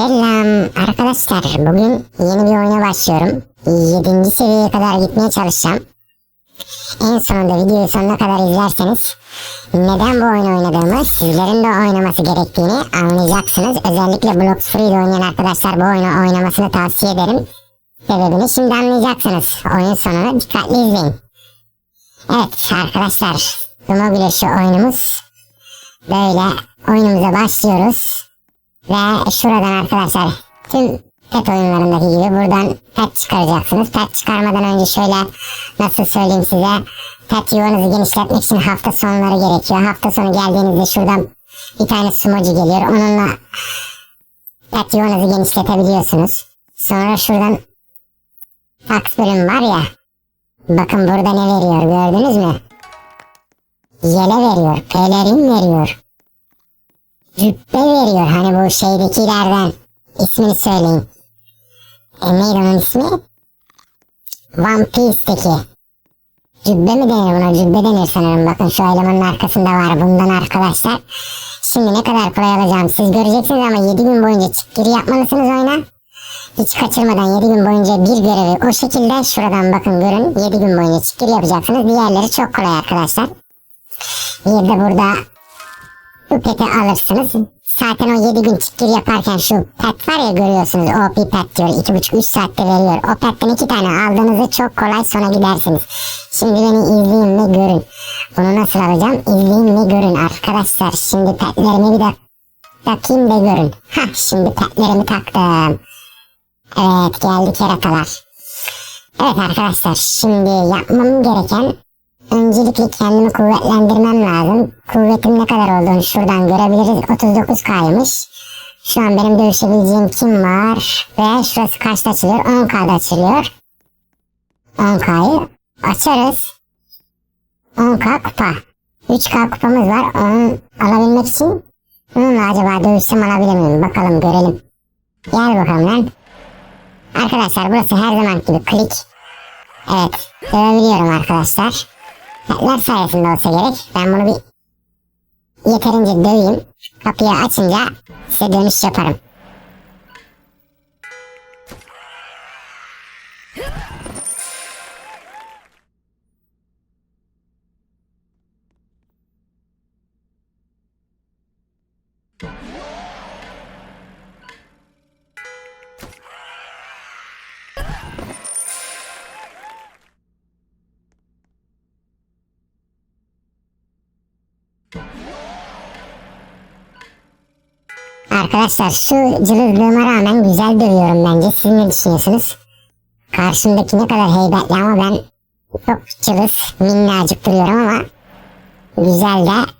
Selam arkadaşlar. Bugün yeni bir oyuna başlıyorum. 7. seviyeye kadar gitmeye çalışacağım. En sonunda videoyu sonuna kadar izlerseniz neden bu oyunu oynadığımı, sizlerin de oynaması gerektiğini anlayacaksınız. Özellikle Blox Free'de oynayan arkadaşlar bu oyunu oynamasını tavsiye ederim. Sebebini şimdi anlayacaksınız. Oyun sonunu dikkatli izleyin. Evet arkadaşlar, Sumo Güreşi oyunumuz böyle oyunumuza başlıyoruz. Ve şuradan arkadaşlar tüm pet oyunlarındaki gibi buradan pet çıkaracaksınız. Pet çıkarmadan önce şöyle nasıl söyleyeyim size pet yuvanızı genişletmek için hafta sonları gerekiyor. Hafta sonu geldiğinizde şuradan bir tane sumocu geliyor. Onunla pet yuvanızı genişletebiliyorsunuz. Sonra şuradan fax bölüm var ya bakın burada ne veriyor gördünüz mü? Yele veriyor, pelerin veriyor cübbe veriyor. Hani bu şeydekilerden ismini söyleyin. E, neydi onun ismi? One Piece'teki. Cübbe mi denir buna? Cübbe denir sanırım. Bakın şu elemanın arkasında var. Bundan arkadaşlar. Şimdi ne kadar kolay alacağım siz göreceksiniz ama 7 gün boyunca çık giri yapmalısınız oyuna. Hiç kaçırmadan 7 gün boyunca bir görevi o şekilde şuradan bakın görün 7 gün boyunca çık giri yapacaksınız. Diğerleri çok kolay arkadaşlar. Bir de burada bu peti alırsınız. Zaten o 7 gün çıkgir yaparken şu pet var ya görüyorsunuz OP pet diyor 2,5-3 saatte veriyor. O petten 2 tane aldığınızda çok kolay sona gidersiniz. Şimdi beni izleyin ve görün. Bunu nasıl alacağım? İzleyin ve görün arkadaşlar. Şimdi petlerimi bir de takayım da görün. Hah şimdi petlerimi taktım. Evet geldi keratalar. Evet arkadaşlar şimdi yapmam gereken Öncelikle kendimi kuvvetlendirmem lazım. Kuvvetim ne kadar olduğunu şuradan görebiliriz. 39K'ymış. Şu an benim dövüşebileceğim kim var? Ve şurası kaçta açılıyor? 10K'da açılıyor. 10K'yı açarız. 10K kupa. 3K kupamız var. Onu alabilmek için bununla acaba dövüşsem alabilir miyim? Bakalım görelim. Gel bakalım lan. Arkadaşlar burası her zaman gibi klik. Evet dövebiliyorum arkadaşlar. Petler sayesinde olsa gerek. Ben bunu bir yeterince döveyim. Kapıyı açınca size dönüş yaparım. Arkadaşlar şu cılızlığıma rağmen güzel dövüyorum bence. Siz ne düşünüyorsunuz? Karşımdaki ne kadar heybetli ama ben çok cılız minnacık duruyorum ama güzel de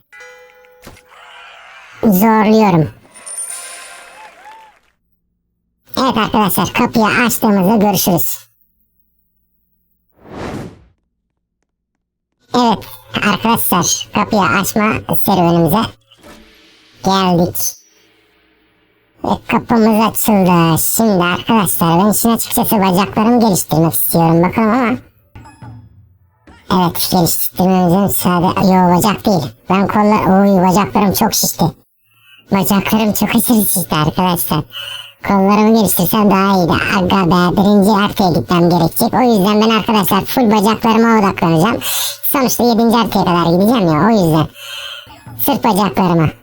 zorluyorum. Evet arkadaşlar kapıyı açtığımızda görüşürüz. Evet arkadaşlar kapıyı açma serüvenimize geldik. Ve kapımız açıldı. Şimdi arkadaşlar ben işin açıkçası bacaklarımı geliştirmek istiyorum bakalım ama. Evet geliştirmemizin sade yo bacak değil. Ben kollar oy bacaklarım çok şişti. Bacaklarım çok aşırı şişti arkadaşlar. Kollarımı geliştirsem daha iyiydi. Aga be birinci haritaya gitmem gerekecek. O yüzden ben arkadaşlar full bacaklarıma odaklanacağım. Sonuçta yedinci haritaya kadar gideceğim ya o yüzden. Sırf bacaklarıma.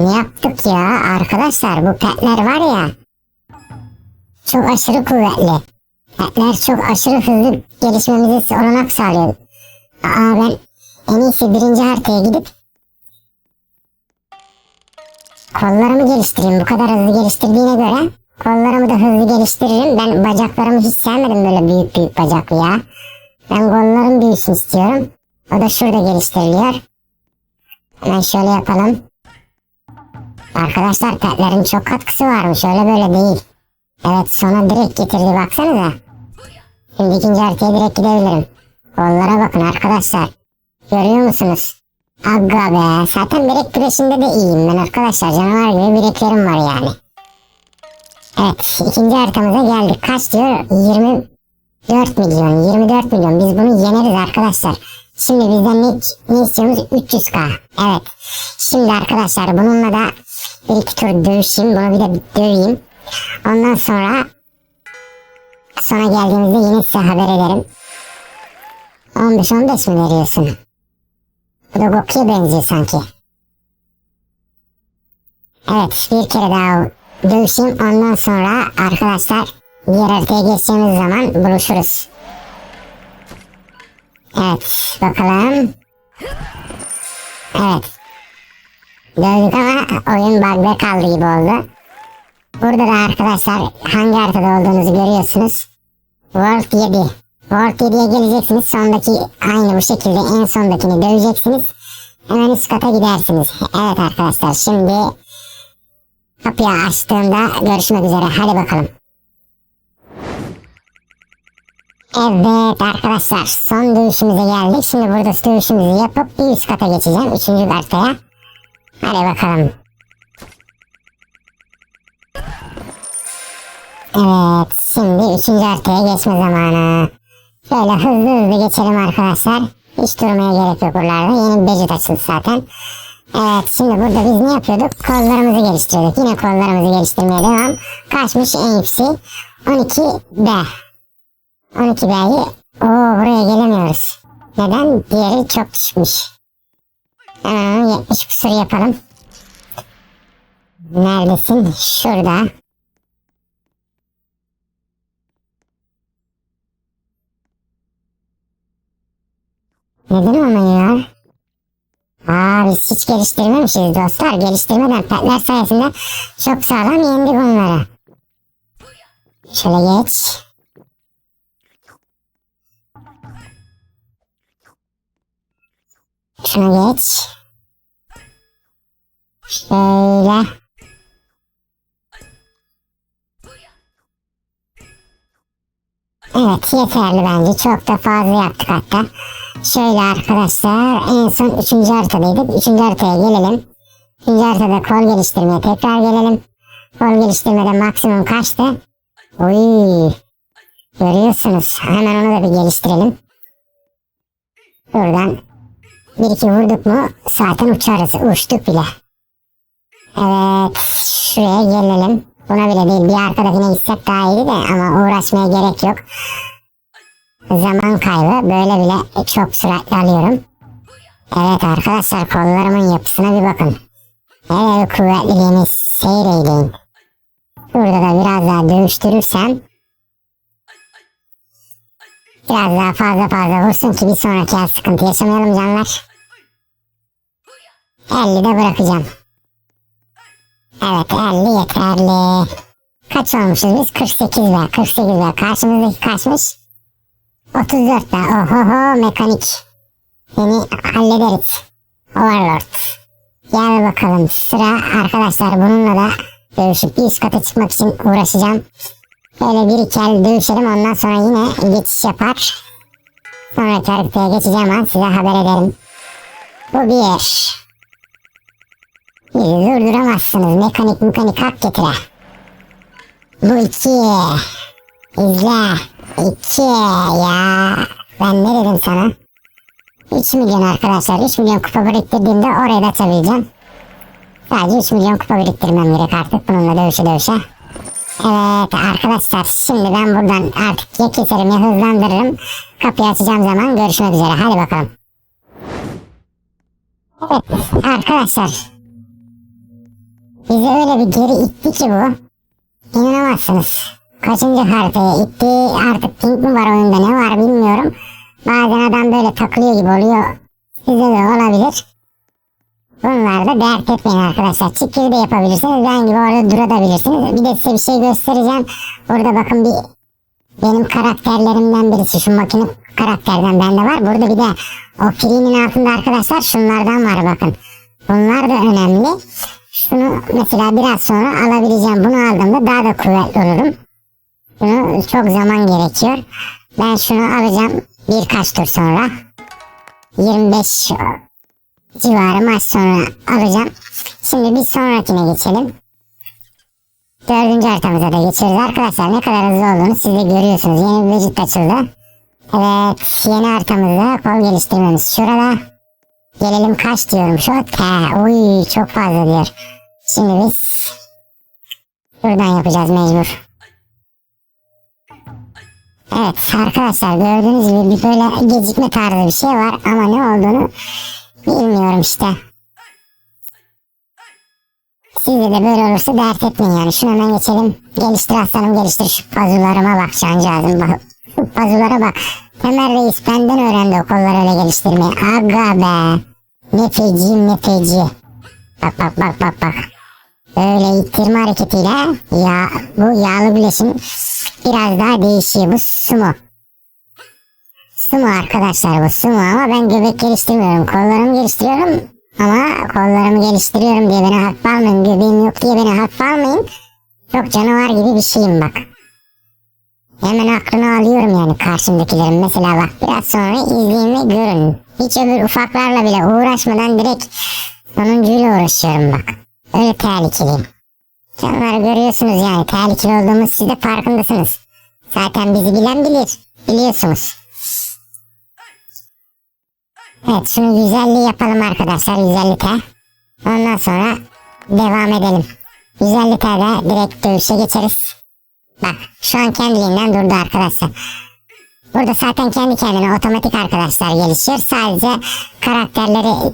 Ne yaptık ya arkadaşlar bu petler var ya çok aşırı kuvvetli. Petler çok aşırı hızlı gelişmemize olanak sağlıyor. Aa ben en iyisi birinci haritaya gidip kollarımı geliştireyim. Bu kadar hızlı geliştirdiğine göre kollarımı da hızlı geliştiririm. Ben bacaklarımı hiç sevmedim böyle büyük büyük bacaklı ya. Ben kollarım büyüsün istiyorum. O da şurada geliştiriliyor. Hemen şöyle yapalım. Arkadaşlar petlerin çok katkısı varmış öyle böyle değil. Evet sona direkt getirdi baksanıza. Şimdi ikinci haritaya direkt gidebilirim. Kollara bakın arkadaşlar. Görüyor musunuz? Agga be. Zaten bilek güreşinde de iyiyim ben arkadaşlar. Canavar gibi bileklerim var yani. Evet ikinci haritamıza geldik. Kaç diyor? 24 milyon. 24 milyon. Biz bunu yeneriz arkadaşlar. Şimdi bizden ne, ne istiyoruz? 300k. Evet. Şimdi arkadaşlar bununla da bir iki tur dövüşeyim. Bunu bir de döveyim. Ondan sonra sonra geldiğimizde yine size haber ederim. 15-15 mi veriyorsun? Bu da Goku'ya benziyor sanki. Evet bir kere daha dövüşeyim. Ondan sonra arkadaşlar diğer haritaya geçeceğimiz zaman buluşuruz. Evet bakalım. Evet. Dövdük ama oyun bug'da kaldı gibi oldu. Burada da arkadaşlar hangi haritada olduğunuzu görüyorsunuz. World 7. World 7'ye geleceksiniz. Sondaki aynı bu şekilde en sondakini döveceksiniz. Hemen üst kata gidersiniz. Evet arkadaşlar şimdi kapıyı açtığımda görüşmek üzere. Hadi bakalım. Evet arkadaşlar son dövüşümüze geldik. Şimdi burada dövüşümüzü yapıp bir üst kata geçeceğim. Üçüncü haritaya. Hadi bakalım. Evet şimdi üçüncü haritaya geçme zamanı. Şöyle hızlı hızlı geçelim arkadaşlar. Hiç durmaya gerek yok buralarda. Yeni bir becet açıldı zaten. Evet şimdi burada biz ne yapıyorduk? Kollarımızı geliştiriyorduk. Yine kollarımızı geliştirmeye devam. Kaçmış en yükseği? 12B. 12B'yi o buraya gelemiyoruz. Neden? Diğeri çok düşmüş. Hemen 70 kusur yapalım. Neredesin? Şurada. Neden olmuyor? Aa biz hiç geliştirmemişiz dostlar. Geliştirmeden petler sayesinde çok sağlam yendik onları. Şöyle geç. Şuna geç. Şöyle. Evet yeterli bence. Çok da fazla yaptık hatta. Şöyle arkadaşlar en son 3. haritadaydık. 3. haritaya gelelim. 3. haritada kol geliştirmeye tekrar gelelim. Kol geliştirmede maksimum kaçtı? Oy. Görüyorsunuz. Hemen onu da bir geliştirelim. Buradan bir iki vurduk mu zaten uçarız. Uçtuk bile. Evet. Şuraya gelelim. Buna bile değil. Bir arkadakine gitsek daha iyiydi de ama uğraşmaya gerek yok. Zaman kaybı. Böyle bile çok süratli alıyorum. Evet arkadaşlar kollarımın yapısına bir bakın. Hele bir kuvvetliliğini seyreyleyin. Burada da biraz daha dövüştürürsem biraz daha fazla fazla vursun ki bir sonraki sıkıntı yaşamayalım canlar. 50 de bırakacağım. Evet 50 yeterli. Kaç olmuşuz biz? 48 ve 48 ve karşımızdaki kaçmış? 34 be. Ohoho mekanik. Seni hallederiz. Overlord. Gel bakalım sıra arkadaşlar bununla da dövüşüp bir üst kata çıkmak için uğraşacağım. Böyle bir iki el dövüşelim ondan sonra yine geçiş yapar. Sonraki haritaya geçeceğim an size haber ederim. Bu bir. Bizi durduramazsınız mekanik mekanik hak getire. Bu iki. İzle. İki ya. Ben ne dedim sana? 3 milyon arkadaşlar. 3 milyon kupa biriktirdiğimde orayı da açabileceğim. Sadece 3 milyon kupa biriktirmem gerek artık. Bununla dövüşe dövüşe. Evet arkadaşlar şimdi ben buradan artık ya keserim ya hızlandırırım. Kapıyı açacağım zaman görüşmek üzere. Hadi bakalım. Evet arkadaşlar. Bizi öyle bir geri itti ki bu. İnanamazsınız. Kaçıncı haritaya itti artık pink mi var oyunda ne var bilmiyorum. Bazen adam böyle takılıyor gibi oluyor. Size de olabilir. Bunlar da dert etmeyin arkadaşlar. Çikiri de yapabilirsiniz. Ben gibi orada durabilirsiniz. Bir de size bir şey göstereceğim. Burada bakın bir benim karakterlerimden birisi. Şu makine karakterden bende var. Burada bir de o pirinin altında arkadaşlar şunlardan var bakın. Bunlar da önemli. Şunu mesela biraz sonra alabileceğim. Bunu aldığımda daha da kuvvetli olurum. Bunu çok zaman gerekiyor. Ben şunu alacağım birkaç tur sonra. 25 civarı maç sonra alacağım. Şimdi bir sonrakine geçelim. Dördüncü haritamıza da geçiyoruz arkadaşlar. Ne kadar hızlı olduğunu siz de görüyorsunuz. Yeni bir vücut açıldı. Evet yeni haritamızda kol geliştirmemiz şurada. Gelelim kaç diyorum şu T. Uy çok fazla diyor. Şimdi biz buradan yapacağız mecbur. Evet arkadaşlar gördüğünüz gibi bir böyle gecikme tarzı bir şey var ama ne olduğunu bilmiyorum işte. Sizde de böyle olursa dert etmeyin yani. Şunu hemen geçelim. Geliştir aslanım geliştir. Şu pazularıma bak cancağızım Şu pazulara bak. Temel Reis benden öğrendi o kolları öyle geliştirmeyi. Aga be. Ne feciyim ne feci. Bak bak bak bak bak. Böyle ittirme hareketiyle ya bu yağlı bileşim biraz daha değişiyor. Bu sumo. Sumo arkadaşlar bu sumo ama ben göbek geliştirmiyorum. Kollarımı geliştiriyorum ama kollarımı geliştiriyorum diye beni hafife almayın. Göbeğim yok diye beni hafife almayın. Çok canavar gibi bir şeyim bak. Hemen aklını alıyorum yani karşımdakilerin. Mesela bak biraz sonra izleyin ve görün. Hiç öbür ufaklarla bile uğraşmadan direkt sonuncuyla uğraşıyorum bak. Öyle tehlikeliyim. Canları görüyorsunuz yani tehlikeli olduğumuz siz de farkındasınız. Zaten bizi bilen bilir. Biliyorsunuz. Evet şunu güzelliği yapalım arkadaşlar 150 T. Ondan sonra devam edelim. 150 T'de direkt dövüşe geçeriz. Bak şu an kendiliğinden durdu arkadaşlar. Burada zaten kendi kendine otomatik arkadaşlar gelişiyor. Sadece karakterleri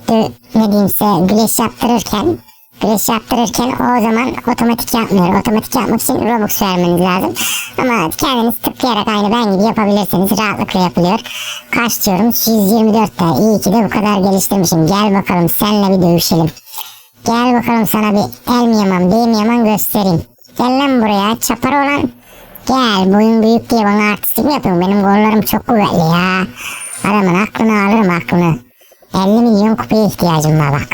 ne diyeyimse güreş yaptırırken güreş yaptırırken o zaman otomatik yapmıyor. Otomatik yapmak için Robux vermeniz lazım. Ama kendiniz tıklayarak aynı ben gibi yapabilirsiniz. Rahatlıkla yapılıyor. Kaç diyorum? 124 de. İyi ki de bu kadar geliştirmişim. Gel bakalım seninle bir dövüşelim. Gel bakalım sana bir el mi yaman, bey mi yaman göstereyim. Gel lan buraya çapar olan. Gel boyun büyük diye bana artistik mi yapıyorsun? Benim gollarım çok kuvvetli ya. Adamın aklını alırım aklını. 50 milyon kupaya ihtiyacım var bak.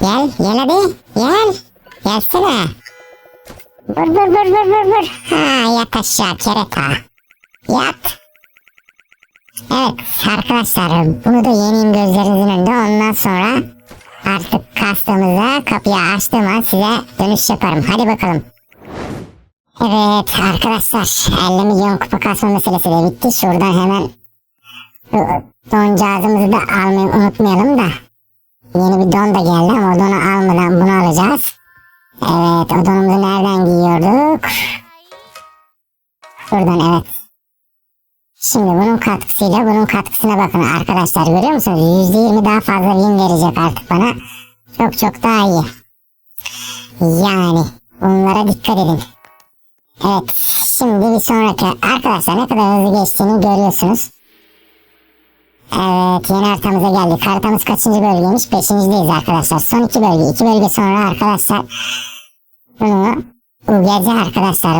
Gel, gel hadi. Gel. Gelsene. Vur vur vur vur vur vur. Ha yat aşağı kereta. Yat. Evet arkadaşlar bunu da yeneyim gözlerinizin önünde. Ondan sonra artık kastığımızda kapıyı açtığım an size dönüş yaparım. Hadi bakalım. Evet arkadaşlar 50 milyon kupa kasma meselesi de bitti. Şuradan hemen doncağızımızı da almayı unutmayalım da. Yeni bir don da geldi ama o donu almadan bunu alacağız. Evet o donumuzu nereden giyiyorduk? Buradan evet. Şimdi bunun katkısıyla bunun katkısına bakın arkadaşlar görüyor musunuz? %20 daha fazla win verecek artık bana. Çok çok daha iyi. Yani bunlara dikkat edin. Evet şimdi bir sonraki arkadaşlar ne kadar hızlı geçtiğini görüyorsunuz. Evet yeni haritamıza geldik. Haritamız kaçıncı bölgeymiş? Beşincideyiz arkadaşlar. Son iki bölge. iki bölge sonra arkadaşlar bunu bu gece arkadaşlar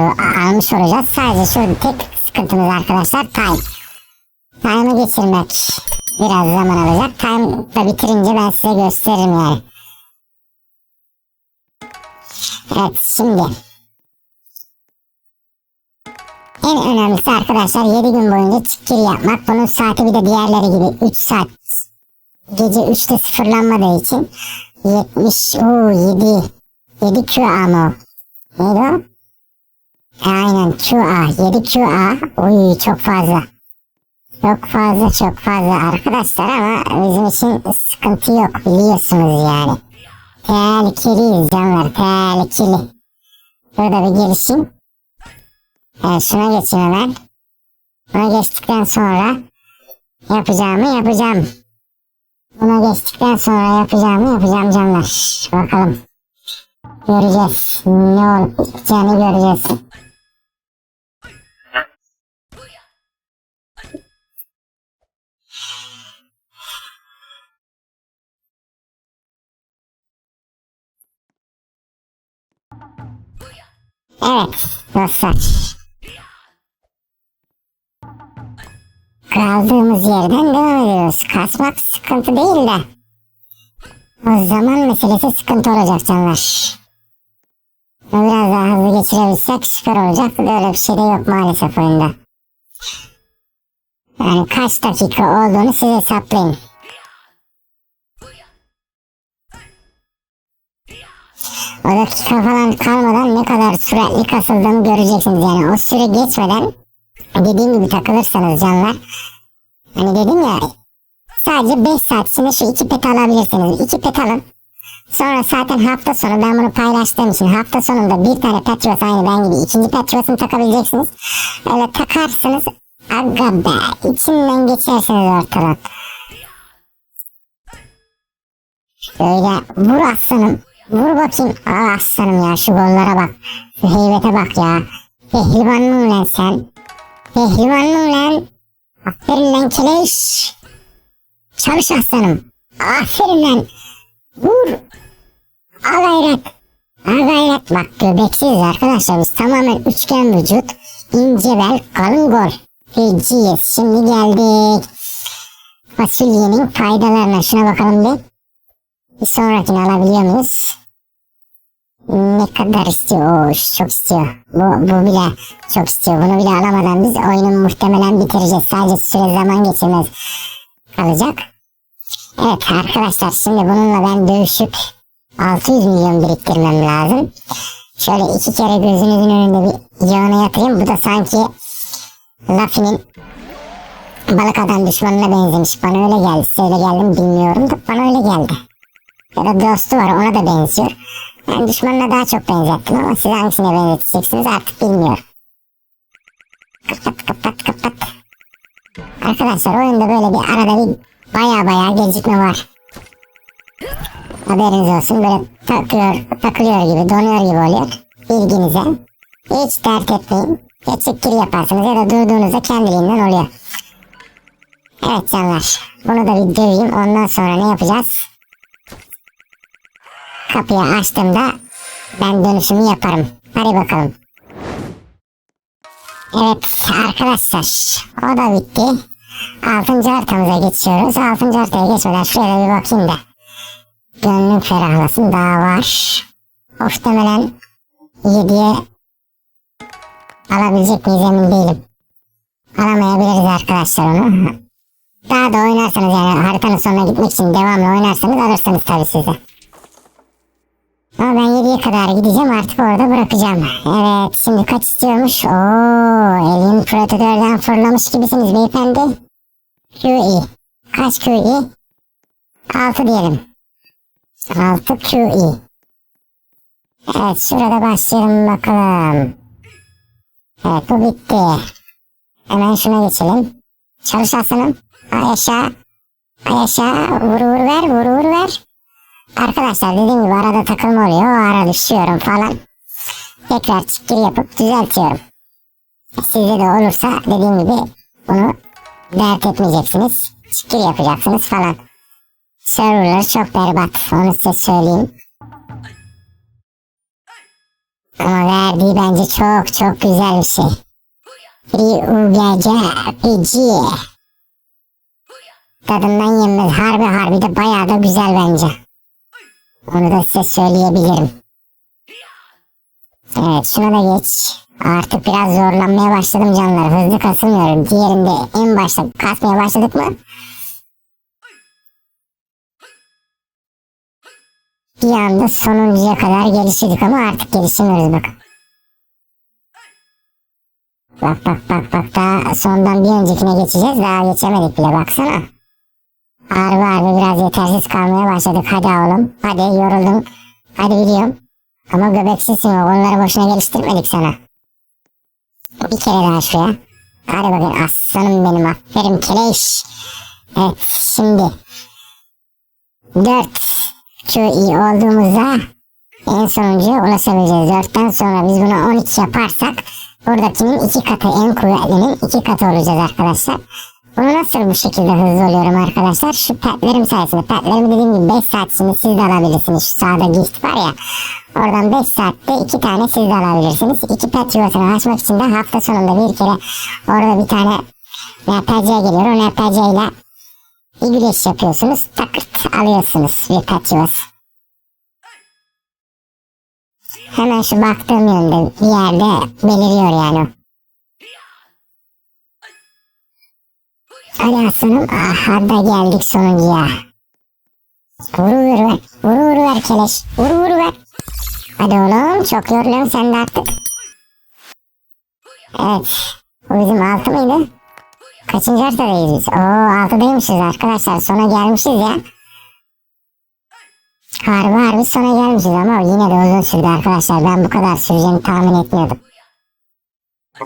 almış olacağız. Sadece şu tek sıkıntımız arkadaşlar time. Time'ı geçirmek biraz zaman alacak. Time da bitirince ben size gösteririm yani. Evet şimdi en önemlisi arkadaşlar 7 gün boyunca giri yapmak. Bunun saati bir de diğerleri gibi 3 saat. Gece 3'te sıfırlanmadığı için 70 o 7 7 QA mı o? Neydi o? E, aynen QA 7 QA. Uy çok fazla. Çok fazla çok fazla arkadaşlar ama bizim için sıkıntı yok biliyorsunuz yani. Tehlikeliyiz canlar tehlikeli. Burada bir gelişim. Evet şuna hemen. Buna geçtikten sonra yapacağımı yapacağım. Buna geçtikten sonra yapacağımı yapacağım canlar. Bakalım. Göreceğiz. Ne olacağını göreceğiz. Evet dostlar. Kaldığımız yerden devam ediyoruz. Kasmak sıkıntı değil de. O zaman meselesi sıkıntı olacak canlar. Biraz daha hızlı geçirebilsek süper olacak. Böyle bir şey de yok maalesef oyunda. Yani kaç dakika olduğunu siz hesaplayın. O dakika falan kalmadan ne kadar süratli kasıldığını göreceksiniz yani. O süre geçmeden dediğim gibi takılırsanız canlar. Hani dedim ya sadece 5 saat içinde şu iki pet alabilirsiniz. İki pet alın. Sonra zaten hafta sonu ben bunu paylaştığım için hafta sonunda bir tane Patriot aynı ben gibi ikinci Patriot'unu takabileceksiniz. Öyle takarsınız aga be içinden geçersiniz ortadan. Şöyle vur aslanım. Vur bakayım. Aa aslanım ya şu gollara bak. Şu heybete bak ya. Pehlivan mı lan sen? Pehlivan mı lan? Aferin lan keleş. Çalış aslanım. Aferin lan. Vur. Al gayret. Al gayret. Bak göbeksiz arkadaşlar biz tamamen üçgen vücut. ince bel kalın gol. Feciyiz. Şimdi geldik. Fasulyenin faydalarına şuna bakalım bir. Bir sonrakini alabiliyor muyuz? Ne kadar istiyor? Oo, çok istiyor. Bu, bu bile çok istiyor. Bunu bile alamadan biz oyunu muhtemelen bitireceğiz. Sadece süre zaman geçirmez kalacak. Evet arkadaşlar şimdi bununla ben dövüşüp 600 milyon biriktirmem lazım. Şöyle iki kere gözünüzün önünde bir yağına yatırayım. Bu da sanki Luffy'nin balık adam düşmanına benzemiş. Bana öyle geldi. Size öyle geldi mi bilmiyorum da bana öyle geldi. Ya da dostu var ona da benziyor. Ben düşmanına daha çok benzettim ama siz hangisine benzeteceksiniz artık bilmiyorum. Kapat kapat kapat. Arkadaşlar oyunda böyle bir arada bir baya baya gecikme var. Haberiniz olsun böyle takıyor, takılıyor gibi donuyor gibi oluyor. Bilginize. Hiç dert etmeyin. Ya çıkkiri yaparsınız ya da durduğunuzda kendiliğinden oluyor. Evet canlar. Bunu da bir döveyim. Ondan sonra ne yapacağız? Kapıyı açtığımda ben dönüşümü yaparım. Hadi bakalım. Evet arkadaşlar o da bitti. Altıncı haritamıza geçiyoruz. Altıncı haritaya geçmeden şuraya bir bakayım da. Gönlüm ferahlasın daha var. Muhtemelen 7'ye alabilecek miyiz emin değilim. Alamayabiliriz arkadaşlar onu. Daha da oynarsanız yani haritanın sonuna gitmek için devamlı oynarsanız alırsınız tabii size. Ama ben 7'ye kadar gideceğim artık orada bırakacağım. Evet şimdi kaç istiyormuş? Ooo elin prototörden fırlamış gibisiniz beyefendi. QE. Kaç QE? 6 diyelim. 6 QE. Evet şurada başlayalım bakalım. Evet bu bitti. Hemen şuna geçelim. Çalış aslanım. Ay aşağı. Ay aşağı. Vur vur ver vur vur ver. Arkadaşlar dediğim gibi arada takılma oluyor. O ara düşüyorum falan. Tekrar çıkır yapıp düzeltiyorum. Sizde de olursa dediğim gibi bunu dert etmeyeceksiniz. Çıkır yapacaksınız falan. Serverlar çok berbat. Onu size söyleyeyim. Ama verdiği bence çok çok güzel bir şey. Bir UGC PG. Tadından yenmez. Harbi harbi de bayağı da güzel bence. Onu da size söyleyebilirim. Evet şuna da geç. Artık biraz zorlanmaya başladım canlar. Hızlı kasılmıyorum. Diğerinde en başta kasmaya başladık mı? Bir anda sonuncuya kadar gelişirdik ama artık gelişemiyoruz bak. Bak bak bak bak daha sondan bir öncekine geçeceğiz. Daha geçemedik bile baksana. Harbi harbi biraz yetersiz kalmaya başladık. Hadi oğlum. Hadi yoruldum. Hadi biliyorum. Ama göbeksizsin o. Onları boşuna geliştirmedik sana. Bir kere daha şuraya. Hadi bakın aslanım benim. Aferin keleş. Evet şimdi. 4 QE olduğumuzda en sonuncu ulaşabileceğiz. 4'ten sonra biz bunu 12 yaparsak buradakinin iki katı en kuvvetlinin iki katı olacağız arkadaşlar. Bunu nasıl bu şekilde hızlı oluyorum arkadaşlar? Şu petlerim sayesinde. Petlerimi dediğim gibi 5 saat şimdi siz de alabilirsiniz. Şu sağda gift var ya. Oradan 5 saatte 2 tane siz de alabilirsiniz. 2 pet yuvasını açmak için de hafta sonunda bir kere orada bir tane NPC geliyor. O NPC ile bir yapıyorsunuz. Takırt alıyorsunuz bir pet yuvası. Hemen şu baktığım yönde bir yerde beliriyor yani o. Hadi aslanım. Aha da geldik sonuncuya. Vuru vuru ver. Vuru vuru ver keleş. Vuru vuru ver. Hadi oğlum çok yoruluyorum sen de artık. Evet. Bu bizim altı mıydı? Kaçıncı haritadayız biz? Oo altıdaymışız arkadaşlar. Sona gelmişiz ya. Harbi harbi sona gelmişiz ama yine de uzun sürdü arkadaşlar. Ben bu kadar süreceğini tahmin etmiyordum.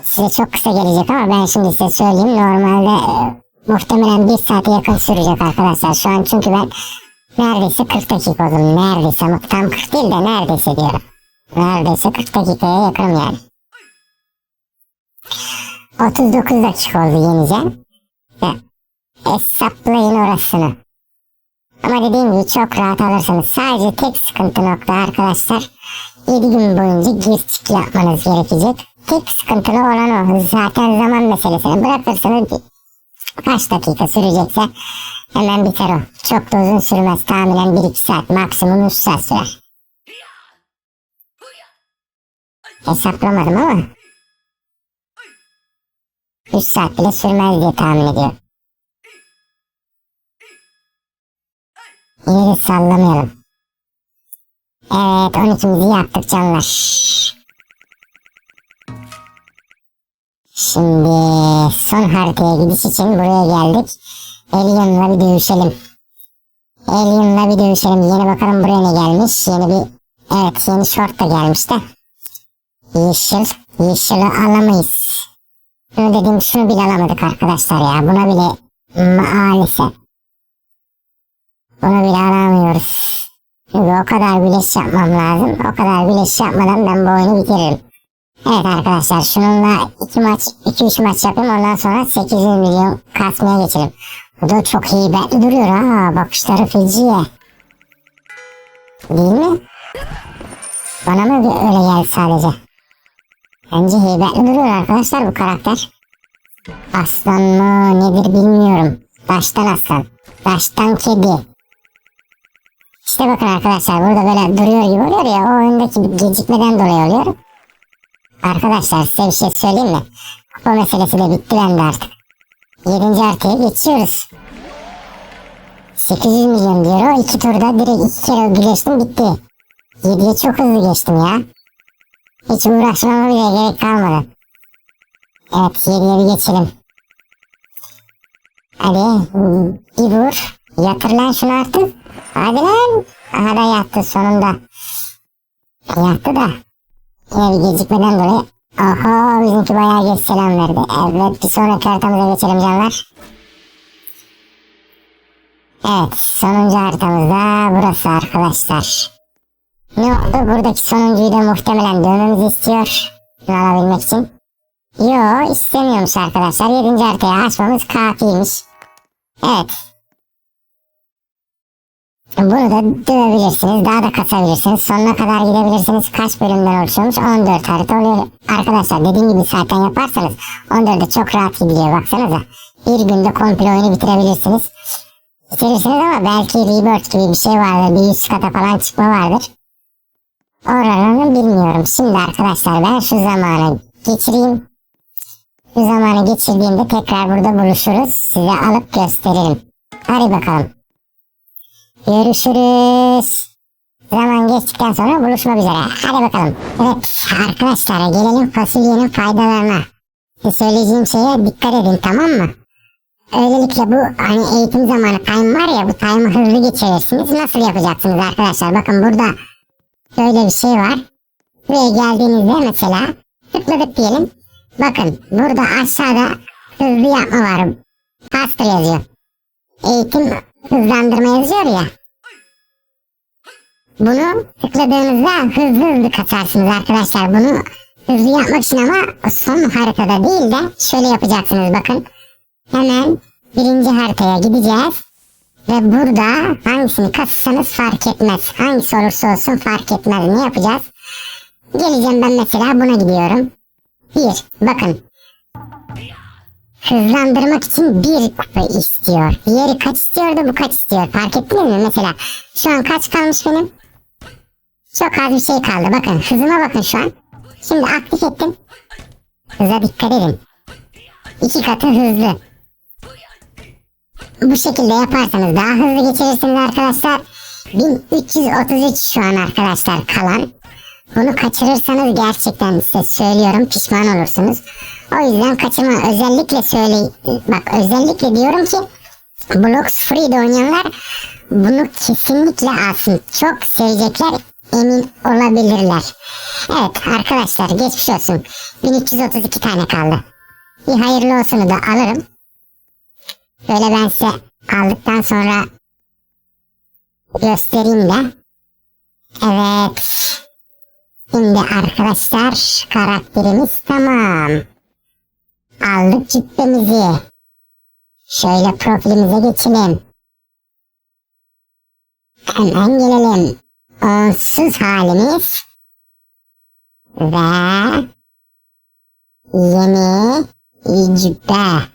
Size çok kısa gelecek ama ben şimdi size söyleyeyim. Normalde muhtemelen bir saate yakın sürecek arkadaşlar. Şu an çünkü ben neredeyse 40 dakika oldum. Neredeyse tam 40 değil de neredeyse diyorum. Neredeyse 40 dakikaya yakınım yani. 39 dakika oldu yeneceğim. Ya, hesaplayın orasını. Ama dediğim gibi çok rahat alırsınız. Sadece tek sıkıntı nokta arkadaşlar. 7 gün boyunca gir çık yapmanız gerekecek. Tek sıkıntılı olan o. Zaten zaman meselesini bırakırsanız kaç dakika sürecekse hemen biter o. Çok da uzun sürmez. Tahminen 1-2 saat maksimum 3 saat sürer. Hesaplamadım ama 3 saat bile sürmez diye tahmin ediyorum. De sallamayalım. Evet 12'mizi yaptık canlar. Şimdi son haritaya gidiş için buraya geldik. Alien'la bir dövüşelim. Alien'la bir dövüşelim. Yeni bakalım buraya ne gelmiş. Yeni bir evet yeni short da gelmiş de. Yeşil. Yeşili alamayız. Şunu dedim şunu bile alamadık arkadaşlar ya. Buna bile maalesef. Bunu bile alamıyoruz. Çünkü o kadar bileş yapmam lazım. O kadar bileş yapmadan ben bu oyunu bitiririm. Evet arkadaşlar şununla 2 maç 2-3 maç yapayım ondan sonra 800 milyon kasmaya geçelim. Bu da çok iyi belli duruyor ha bakışları feciye. Değil mi? Bana mı öyle geldi sadece? Bence heybetli duruyor arkadaşlar bu karakter. Aslan mı nedir bilmiyorum. Taştan aslan. Taştan kedi. İşte bakın arkadaşlar burada böyle duruyor gibi oluyor ya o öndeki gecikmeden dolayı oluyor. Arkadaşlar size bir şey söyleyeyim mi? Kupa meselesi de bitti bende artık. 7. haritaya geçiyoruz. 800 milyon diyor o iki turda direkt iki kere güleştim bitti. 7'ye çok hızlı geçtim ya. Hiç uğraşmama bile gerek kalmadı. Evet 7'ye bir geçelim. Hadi bir vur. Yatır lan şunu artık. Hadi lan. Aha da yattı sonunda. Yattı da. Yine bir gecikmeden dolayı. Oho bizimki bayağı geç selam verdi. Evet bir sonraki haritamıza geçelim canlar. Evet sonuncu haritamızda burası arkadaşlar. Ne oldu? Buradaki sonuncuyu da muhtemelen dövmemizi istiyor. Bunu alabilmek için. Yo istemiyormuş arkadaşlar. Yedinci haritayı açmamız kafiymiş. Evet. Bunu da dövebilirsiniz. Daha da kasabilirsiniz. Sonuna kadar gidebilirsiniz. Kaç bölümden oluşuyormuş? 14 harita oluyor. Arkadaşlar dediğim gibi zaten yaparsanız 14'de çok rahat gidiyor. Baksanıza. Bir günde komple oyunu bitirebilirsiniz. Bitirirsiniz ama belki Rebirth gibi bir şey vardır. Bir üst kata falan çıkma vardır. Oralarını bilmiyorum. Şimdi arkadaşlar ben şu zamanı geçireyim. Şu zamanı geçirdiğimde tekrar burada buluşuruz. Size alıp gösteririm. Hadi bakalım. Görüşürüz. Zaman geçtikten sonra buluşmak üzere. Hadi bakalım. Evet arkadaşlar gelelim fasulyenin faydalarına. Söyleyeceğim şeye dikkat edin tamam mı? Öylelikle bu hani eğitim zamanı time var ya bu time'ı hızlı geçirirsiniz. Nasıl yapacaksınız arkadaşlar? Bakın burada şöyle bir şey var. Buraya geldiğinizde mesela tıkladık diyelim. Bakın burada aşağıda hızlı yapma var. Faster yazıyor. Eğitim hızlandırma yazıyor ya. Bunu tıkladığınızda hızlı hızlı kasarsınız arkadaşlar. Bunu hızlı yapmak için ama son haritada değil de şöyle yapacaksınız bakın. Hemen birinci haritaya gideceğiz. Ve burada hangisini kasırsanız fark etmez. Hangisi olursa olsun fark etmez. Ne yapacağız? Geleceğim ben mesela buna gidiyorum. Bir, bakın. Hızlandırmak için bir kupa istiyor. Diğeri kaç istiyordu bu kaç istiyor. Fark ettiniz mi? Mesela şu an kaç kalmış benim? Çok az bir şey kaldı. Bakın hızıma bakın şu an. Şimdi aktif ettim. Hıza dikkat edin. İki katı hızlı. Bu şekilde yaparsanız daha hızlı geçirirsiniz arkadaşlar. 1333 şu an arkadaşlar kalan. Bunu kaçırırsanız gerçekten size söylüyorum pişman olursunuz. O yüzden kaçırma özellikle söyle bak özellikle diyorum ki Blocks Free'de oynayanlar bunu kesinlikle alsın. Çok sevecekler emin olabilirler. Evet arkadaşlar geçmiş olsun. 1332 tane kaldı. Bir hayırlı olsunu da alırım. Böyle ben size aldıktan sonra göstereyim de. Evet. Şimdi arkadaşlar karakterimiz tamam. Aldık cübbemizi. Şöyle profilimize geçelim. Hemen gelelim. Onsuz halimiz. Ve yeni cübbe.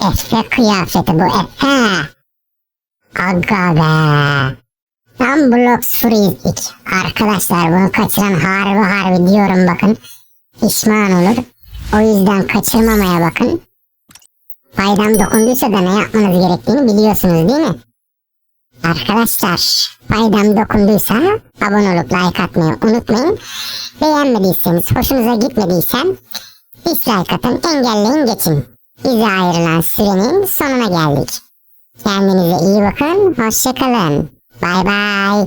Efe kıyafeti bu Efe. Aga be. Tam Blocks Freeze'dik. Arkadaşlar bunu kaçıran harbi harbi diyorum bakın. Pişman olur. O yüzden kaçırmamaya bakın. Faydam dokunduysa da ne yapmanız gerektiğini biliyorsunuz değil mi? Arkadaşlar faydam dokunduysa abone olup like atmayı unutmayın. Beğenmediyseniz hoşunuza gitmediyse dislike atın engelleyin geçin. Bize ayrılan sürenin sonuna geldik. Kendinize iyi bakın. Hoşçakalın. Bay bay.